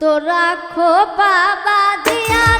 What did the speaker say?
তোরা খোপা দিয়া